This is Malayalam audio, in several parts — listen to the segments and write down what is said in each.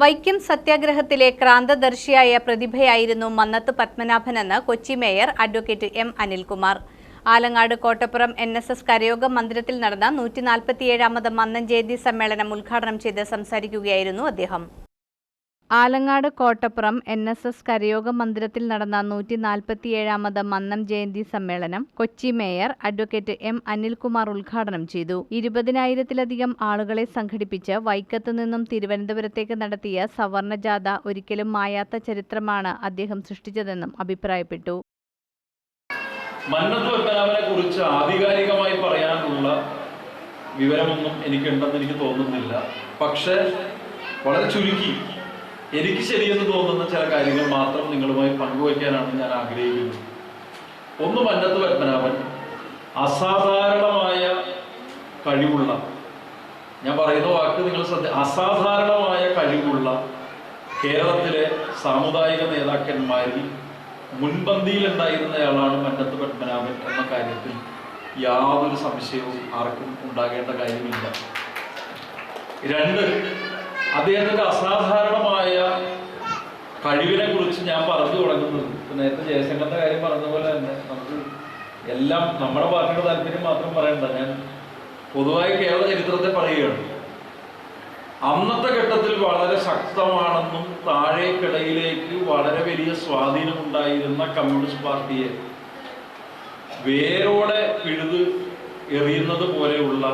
വൈക്കം സത്യാഗ്രഹത്തിലെ ക്രാന്തദർശിയായ പ്രതിഭയായിരുന്നു Mannath പത്മനാഭനെന്ന് Kochi mayor advocate M Anilkumar. Alangad Kottappuram N S S കരയോഗ മന്ദിരത്തിൽ നടന്ന നൂറ്റി നാൽപ്പത്തിയേഴാമത് മന്നം ജയന്തി സമ്മേളനം ഉദ്ഘാടനം ചെയ്ത് സംസാരിക്കുകയായിരുന്നു അദ്ദേഹം. Alangad Kottappuram N S S കരയോഗ മന്ദിരത്തിൽ നടന്ന നൂറ്റി നാൽപ്പത്തിയേഴാമത് മന്നം ജയന്തി സമ്മേളനം Kochi mayor advocate M Anilkumar ഉദ്ഘാടനം ചെയ്തു. ഇരുപതിനായിരത്തിലധികം ആളുകളെ സംഘടിപ്പിച്ച് വൈക്കത്ത് നിന്നും തിരുവനന്തപുരത്തേക്ക് നടത്തിയ സവർണജാഥ ഒരിക്കലും മായാത്ത ചരിത്രമാണ് അദ്ദേഹം സൃഷ്ടിച്ചതെന്നും അഭിപ്രായപ്പെട്ടു. കുറിച്ച് ആധികാരികമായി പറയാനുള്ള വിവരമൊന്നും എനിക്കുണ്ടെന്ന് എനിക്ക് തോന്നുന്നില്ല. പക്ഷേ വളരെ ചുരുക്കി എനിക്ക് ശരിയെന്ന് തോന്നുന്ന ചില കാര്യങ്ങൾ മാത്രം നിങ്ങളുമായി പങ്കുവയ്ക്കാനാണ് ഞാൻ ആഗ്രഹിക്കുന്നത്. ഒന്ന് മന്നത്ത് പത്മനാഭൻ അസാധാരണമായ കഴിവുള്ള ഞാൻ പറയുന്ന വാക്ക് നിങ്ങൾ ശ്രദ്ധ അസാധാരണമായ കഴിവുള്ള കേരളത്തിലെ സാമുദായിക നേതാക്കന്മാരിൽ മുൻപന്തിയിൽ ഉണ്ടായിരുന്നയാളാണ് മന്നത്ത് പത്മനാഭൻ എന്ന കാര്യത്തിൽ യാതൊരു സംശയവും ആർക്കും ഉണ്ടാകേണ്ട കാര്യമില്ല. രണ്ട് അദ്ദേഹത്തിന്റെ അസാധാരണമായ കഴിവിനെ കുറിച്ച് ഞാൻ പറഞ്ഞു തുടങ്ങുന്നത് ഇപ്പൊ നേരത്തെ ജയശങ്കറിന്റെ കാര്യം പറഞ്ഞ പോലെ തന്നെ നമുക്ക് എല്ലാം നമ്മുടെ പാർട്ടിയുടെ താല്പര്യം മാത്രം പറയണ്ട. ഞാൻ പൊതുവായി കേരള ചരിത്രത്തെ പറയുകയാണ്. അന്നത്തെ ഘട്ടത്തിൽ വളരെ ശക്തമാണെന്നും താഴേക്കിടയിലേക്ക് വളരെ വലിയ സ്വാധീനം ഉണ്ടായിരുന്ന കമ്മ്യൂണിസ്റ്റ് പാർട്ടിയെ വേരോടെ പിഴുത് എറിയുന്നത് പോലെയുള്ള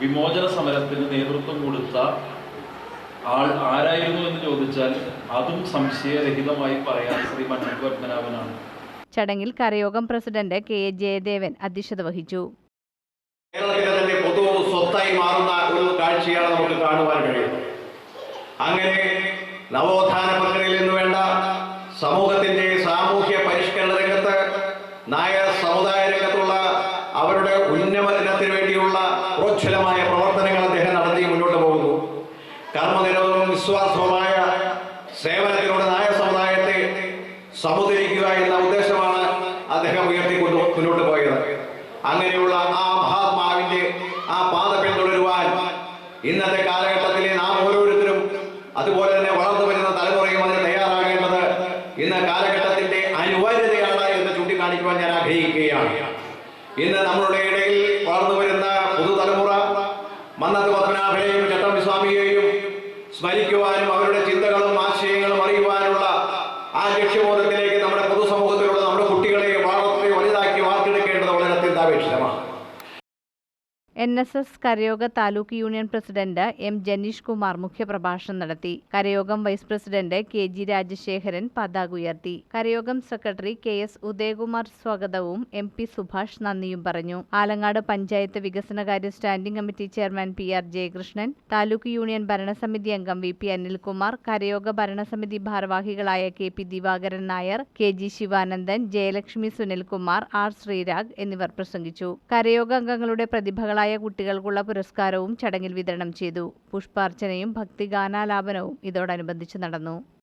വിമോചന സമരത്തിന് നേതൃത്വം കൊടുത്ത ആൾ ആരായിരുന്നു എന്ന് ചോദിച്ചാൽ അതും സംശയരഹിതമായി പറയാൻ ശ്രീ മന്നത്ത് പത്മനാഭനാണ് ചടങ്ങിൽ കരയോഗം പ്രസിഡന്റ് കെ എ ജയദേവൻ അധ്യക്ഷത വഹിച്ചു. കേരളത്തിന്റെ തന്നെ പൊതു സ്വത്തായി മാറുന്ന ഒരു കാഴ്ചയാണ് നമുക്ക് കാണുവാൻ കഴിയുന്നത്. അങ്ങനെ നവോത്ഥാന പ്രക്രിയയിൽ നിന്ന് വേണ്ട സമൂഹത്തിന്റെ സാമൂഹ്യ പരിഷ്കരണ രംഗത്ത് നായർ സമുദായ രംഗത്തുള്ള അവരുടെ ഉന്നമനത്തിന് വേണ്ടിയുള്ള പ്രോജ്വലമായ പ്രവർത്തനങ്ങൾ അദ്ദേഹം നടത്തി മുന്നോട്ട് പോകുന്നു കർമ്മനിരവവും നിസ്വാർത്ഥവുമായ സേവനത്തിലൂടെ നായർ സമുദായത്തെ സമുദ്രിക്കുക എന്ന ഉദ്ദേശമാണ് അദ്ദേഹം ഉയർത്തിക്കൊണ്ട് മുന്നോട്ട് പോയത്. അങ്ങനെയുള്ള ആ മഹാത്മാവിന്റെ ആ പാത പിന്തുടരുവാൻ ഇന്നത്തെ കാലഘട്ടത്തിലെ നാം ഓരോരുത്തരും അതുപോലെ തന്നെ വളർന്നു വരുന്ന തലമുറയും അതിന് തയ്യാറാകേണ്ടത് ഇന്ന് കാലഘട്ടത്തിന്റെ അനിവാര്യതയാണ് എന്ന് ചൂണ്ടിക്കാണിക്കുവാൻ ഞാൻ ആഗ്രഹിക്കുകയാണ്. ഇന്ന് നമ്മളുടെ ഇടയിൽ വളർന്നു വരുന്ന പുതുതലമുറ മന്നത്ത് പത്മനാഭനെയും ചട്ടമ്പിസ്വാമിയെയും സ്മരിക്കുവാനും അവരുടെ ചിന്തകളും N S S കരയോഗ taluk union president M Janish Kumar മുഖ്യപ്രഭാഷണം നടത്തി. കരയോഗം vice president K G Rajasekharan പതാക ഉയർത്തി. കരയോഗം സെക്രട്ടറി കെ എസ് ഉദയകുമാർ സ്വാഗതവും എം പി സുഭാഷ് നന്ദിയും പറഞ്ഞു. ആലങ്ങാട് പഞ്ചായത്ത് വികസനകാര്യ standing committee chairman P R Jayakrishnan taluk union ഭരണസമിതി അംഗം വി പി അനിൽകുമാർ കരയോഗ ഭരണസമിതി ഭാരവാഹികളായ K P Divakaran Nair K G Sivanandan Jayalakshmi Sunilkumar R Sreerag എന്നിവർ പ്രസംഗിച്ചു. കരയോഗ അംഗങ്ങളുടെ പ്രതിഭകളായ കുട്ടികൾക്കുള്ള പുരസ്കാരവും ചടങ്ങിൽ വിതരണം ചെയ്തു. പുഷ്പാർച്ചനയും ഭക്തിഗാനാലാപനവും ഇതോടനുബന്ധിച്ച് നടന്നു.